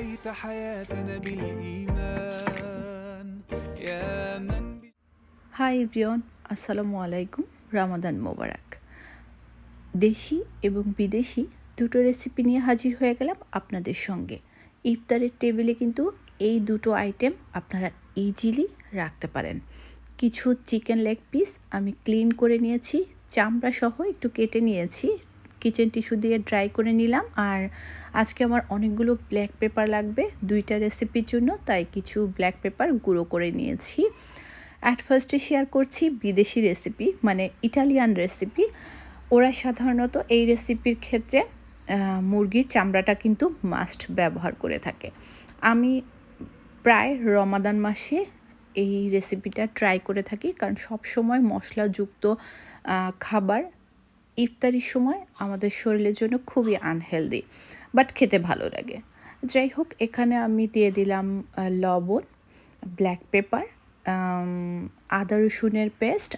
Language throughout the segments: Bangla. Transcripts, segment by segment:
أحييت حياتنا بالإيمان يا من হাই এভরিওয়ান আসসালামু আলাইকুম রামাদান মোবারক দেশি এবং বিদেশি দুটো রেসিপি নিয়ে হাজির হয়ে গেলাম আপনাদের সঙ্গে ইফতারের টেবিলে কিন্তু এই দুটো আইটেম আপনারা ইজিলি রাখতে পারেন কিছু চিকেন লেগ পিস আমি ক্লিন করে নিয়েছি চামড়া সহ একটু কেটে নিয়েছি কিচেন টিস্যু দিয়ে ড্রাই করে নিলাম। আর আজকে আমার অনেকগুলো ব্ল্যাক পেপার লাগবে, দুইটা রেসিপির জন্য, তাই কিছু ব্ল্যাক পেপার গুঁড়ো করে নিয়েছি। অ্যাট ফার্স্টে শেয়ার করছি বিদেশি রেসিপি মানে ইটালিয়ান রেসিপি ওরা সাধারণত এই রেসিপির ক্ষেত্রে মুরগির চামড়াটা কিন্তু মাস্ট ব্যবহার করে থাকে। আমি প্রায় রমাদান মাসে এই রেসিপিটা ট্রাই করে থাকি, কারণ সব সময় মশলাযুক্ত খাবার ইফতারির সময় আমাদের শরীরের জন্য খুবই আনহেলদি বাট খেতে ভালো লাগে। যাই হোক, এখানে আমি দিয়ে দিলাম লবণ ব্ল্যাক পেপার আদা রসুনের পেস্ট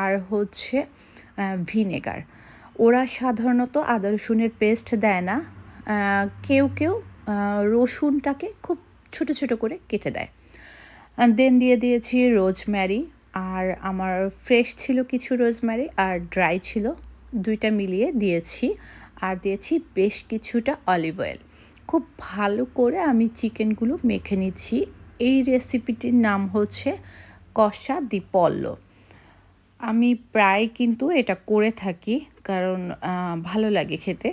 আর হচ্ছে ভিনেগার ওরা সাধারণত আদা রসুনের পেস্ট দেয় না কেউ কেউ রসুনটাকে খুব ছোট ছোট করে কেটে দেয়। দেন দিয়ে দিয়েছি রোজম্যারি আর আমার ফ্রেশ ছিল কিছু রোজম্যারি আর ড্রাই ছিল দুইটা মিলিয়ে দিয়েছি আর দিয়েছি বেশ কিছুটা অলিভ অয়েল খুব ভালো করে আমি চিকেনগুলো মেখে নিচ্ছি। এই রেসিপিটির নাম হচ্ছে কষা দি পল্লো আমি প্রায় কিন্তু এটা করে থাকি কারণ ভালো লাগে খেতে।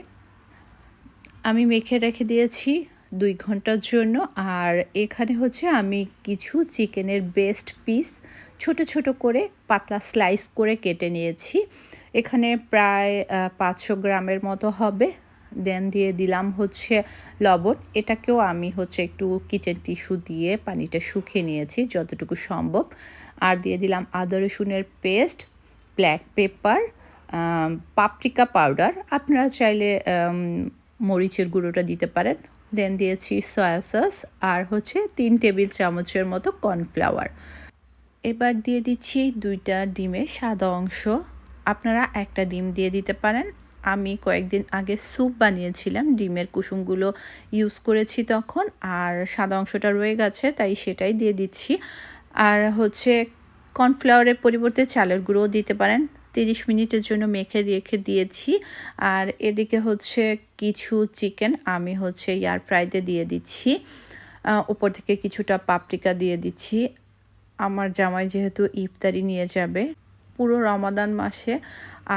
আমি মেখে রেখে দিয়েছি দুই ঘণ্টার জন্য আর এখানে হচ্ছে আমি কিছু চিকেনের বেস্ট পিস ছোট ছোট করে পাতলা স্লাইস করে কেটে নিয়েছি। এখানে প্রায় পাঁচশো গ্রামের মতো হবে। দেন দিয়ে দিলাম হচ্ছে লবণ। এটাকেও আমি হচ্ছে একটু কিচেন টিস্যু দিয়ে পানিটা শুকিয়ে নিয়েছি যতটুকু সম্ভব। আর দিয়ে দিলাম আদা রসুনের paste black pepper paprika powder আপনারা চাইলে মরিচের গুঁড়োটা দিতে পারেন। দেন দিয়েছি সয়া সস আর হচ্ছে তিন টেবিল চামচের মতো কর্নফ্লাওয়ার এবার দিয়ে দিচ্ছি দুইটা ডিমের সাদা অংশ। আপনারা একটা ডিম দিয়ে দিতে পারেন। আমি কয়েকদিন আগে স্যুপ বানিয়েছিলাম, ডিমের কুসুমগুলো ইউজ করেছি তখন, আর সাদা অংশটা রয়ে গেছে, তাই সেটাই দিয়ে দিচ্ছি। আর হচ্ছে কর্নফ্লাওয়ারের পরিবর্তে চালের গুঁড়োও দিতে পারেন। তিরিশ মিনিটের জন্য মেখে রেখে দিয়েছি। আর এদিকে হচ্ছে কিছু চিকেন আমি হচ্ছে এয়ার ফ্রাইতে দিয়ে দিচ্ছি। উপর থেকে কিছুটা পাপরিকা দিয়ে দিচ্ছি। আমার জামাই যেহেতু ইফতারি নিয়ে যাবে পুরো রমাদান মাসে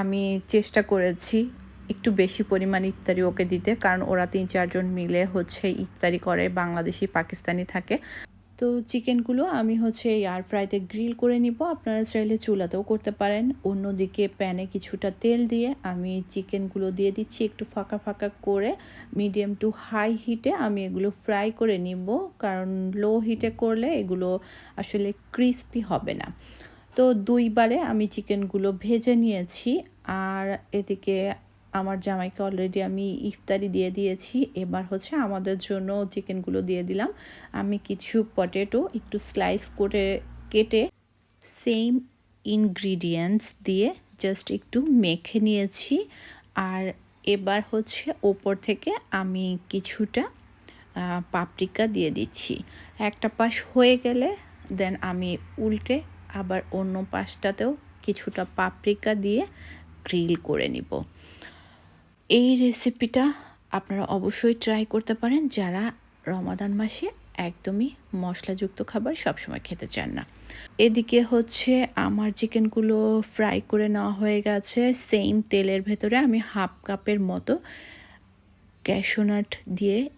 আমি চেষ্টা করেছি একটু বেশি পরিমাণ ইফতারি ওকে দিতে, কারণ ওরা তিন চারজন মিলে হচ্ছে ইফতারি করে, বাংলাদেশি, পাকিস্তানি থাকে। তো চিকেনগুলো আমি হচ্ছে এয়ার ফ্রাইতে গ্রিল করে নিব, আপনারা চাইলে চুলাতেও করতে পারেন। অন্যদিকে প্যানে কিছুটা তেল দিয়ে আমি চিকেনগুলো দিয়ে দিচ্ছি একটু ফাঁকা ফাঁকা করে। মিডিয়াম টু হাই হিটে আমি এগুলো ফ্রাই করে নিব, কারণ লো হিটে করলে এগুলো আসলে ক্রিস্পি হবে না। তো দুইবারে আমি চিকেনগুলো ভেজে নিয়েছি। আর এদিকে আমার জামাইকে অলরেডি আমি ইফতারি দিয়ে দিয়েছি। এবার হচ্ছে আমাদের জন্য চিকেনগুলো দিয়ে দিলাম। আমি কিছু পটেটো একটু স্লাইস করে কেটে সেম ইনগ্রিডিয়েন্টস দিয়ে জাস্ট একটু মেখে নিয়েছি। আর এবার হচ্ছে ওপর থেকে আমি কিছুটা আহ, পাপরিকা দিয়ে দিচ্ছি। একটা পাশ হয়ে গেলে দেন আমি উল্টে আবার অন্য পাশটাতেও কিছুটা পাপরিকা দিয়ে গ্রিল করে নিব। এই রেসিপিটা আপনারা অবশ্যই ট্রাই করতে পারেন। যারা রমাদান মাসে একদমই মশলাযুক্ত খাবার সবসময় খেতে চান না। এদিকে হচ্ছে আমার চিকেনগুলো ফ্রাই করে নেওয়া হয়ে গেছে। সেম তেলের ভেতরে আমি হাফ কাপের মতো ক্যাশোনাট দিয়ে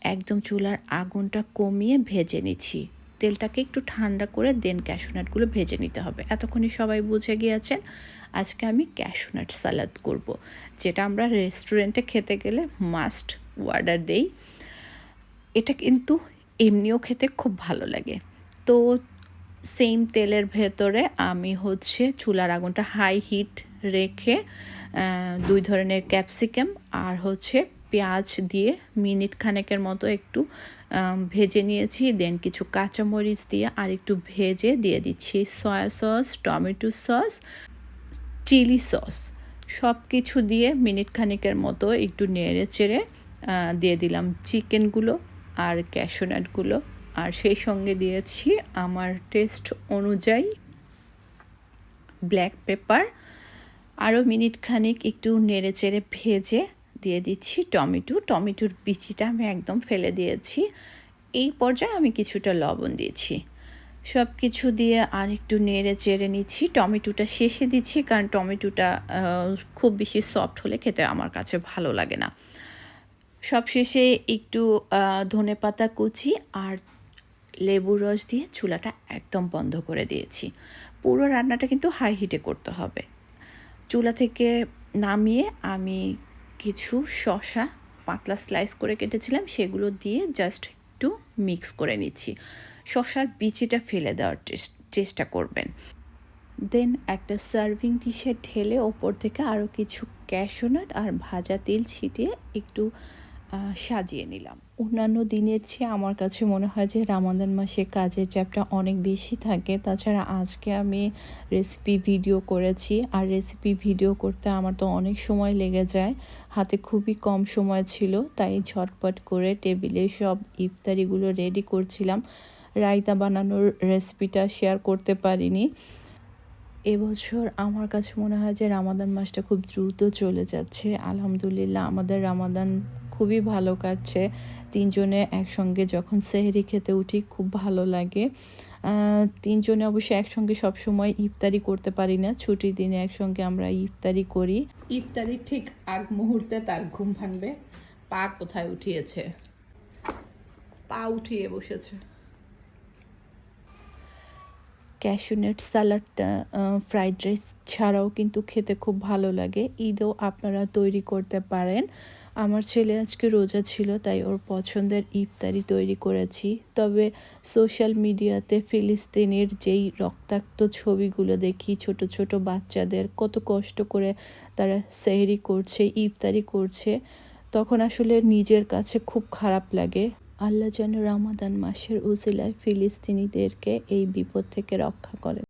একদম চুলার আগুনটা কমিয়ে ভেজে নিচ্ছি। তেলটাকে একটু ঠান্ডা করে দেন ক্যাশোনাটগুলো ভেজে নিতে হবে। এতক্ষণই সবাই বুঝে গিয়েছেন, আজকে আমি ক্যাশোনাট সালাদ করব, যেটা আমরা রেস্টুরেন্টে খেতে গেলে মাস্ট অর্ডার দেই। এটা কিন্তু এমনিও খেতে খুব ভালো লাগে। তো সেম তেলের ভেতরে আমি হচ্ছে চুলার আগুনটা হাই হিট রেখে দুই ধরনের ক্যাপসিকাম আর হচ্ছে পেঁয়াজ দিয়ে মিনিট খানেকের মতো একটু ভেজে নিয়েছি দেন কিছু কাঁচামরিচ দিয়ে আর একটু ভেজে দিয়ে দিচ্ছি। Soya sauce tomato sauce chilli sauce সব কিছু দিয়ে মিনিট খানিকের মতো একটু নেড়ে চেড়ে দিয়ে দিলাম চিকেনগুলো আর ক্যাশোনাটগুলো আর সেই সঙ্গে দিয়েছি আমার টেস্ট অনুযায়ী ব্ল্যাক পেপার আরও মিনিট খানিক একটু নেড়ে চেড়ে ভেজে দিয়ে দিচ্ছি টমেটো। টমেটোর বিচিটা আমি একদম ফেলে দিয়েছি। এই পর্যায়ে আমি কিছুটা লবণ দিয়েছি। সব কিছু দিয়ে আর একটু নেড়ে চেড়ে নিচ্ছি। টমেটোটা শেষে দিচ্ছি কারণ টমেটোটা খুব বেশি সফট হলে খেতে আমার কাছে ভালো লাগে না। সবশেষে একটু ধনে পাতা কুচি আর লেবুর রস দিয়ে চুলাটা একদম বন্ধ করে দিয়েছি। পুরো রান্নাটা কিন্তু হাই হিটে করতে হবে। চুলা থেকে নামিয়ে আমি কিছু শসা পাতলা স্লাইস করে কেটেছিলাম, সেগুলো দিয়ে জাস্ট একটু মিক্স করে নিচ্ছি। শশার বিচিটা ফেলে দেওয়ার চেষ্টা করবেন। দেন একটা সার্ভিং ডিশে ঢেলে ওপর থেকে আরও কিছু ক্যাশোনাট আর ভাজা তেল ছিটিয়ে একটু সাজিয়ে নিলাম। অন্যান্য দিনের চেয়ে আমার কাছে মনে হয় যে রামাদান মাসে কাজের চাপটা অনেক বেশি থাকে। তাছাড়া আজকে আমি রেসিপি ভিডিও করেছি। আর রেসিপি ভিডিও করতে আমার তো অনেক সময় লেগে যায়। হাতে খুবই কম সময় ছিল, তাই ঝটপট করে টেবিলে সব ইফতারিগুলো রেডি করছিলাম। রায়তা বানানোর রেসিপিটা শেয়ার করতে পারিনি। এবছর আমার কাছে মনে হয় যে রামাদান মাসটা খুব দ্রুত চলে যাচ্ছে। আলহামদুলিল্লাহ, আমাদের রামাদান খুবই ভালো কাটছে। তিনজনে একসঙ্গে যখন সেহরি খেতে উঠি, খুব ভালো লাগে। তিনজনে অবশ্যই একসঙ্গে সবসময় ইফতারি করতে পারি না। ছুটির দিনে একসঙ্গে আমরা ইফতারি করি। ইফতারি ঠিক আগ মুহূর্তে তার ঘুম ভাঙবে। পা কোথায় উঠিয়েছে? পা উঠিয়ে বসেছে। ক্যাশুনেট স্যালাডটা ফ্রাইড রাইস ছাড়াও কিন্তু খেতে খুব ভালো লাগে। ঈদেও আপনারা তৈরি করতে পারেন। আমার ছেলে আজকে রোজা ছিল, তাই ওর পছন্দের ইফতারি তৈরি করেছি। তবে সোশ্যাল মিডিয়াতে ফিলিস্তিনের যেই রক্তাক্ত ছবিগুলো দেখি, ছোট ছোট বাচ্চাদের কত কষ্ট করে তারা সেহরি করছে, ইফতারি করছে, তখন আসলে নিজের কাছে খুব খারাপ লাগে। আল্লাহ যেন রামাদান মাসের উজিলায় ফিলিস্তিনিদেরকে এই বিপদ থেকে রক্ষা করেন।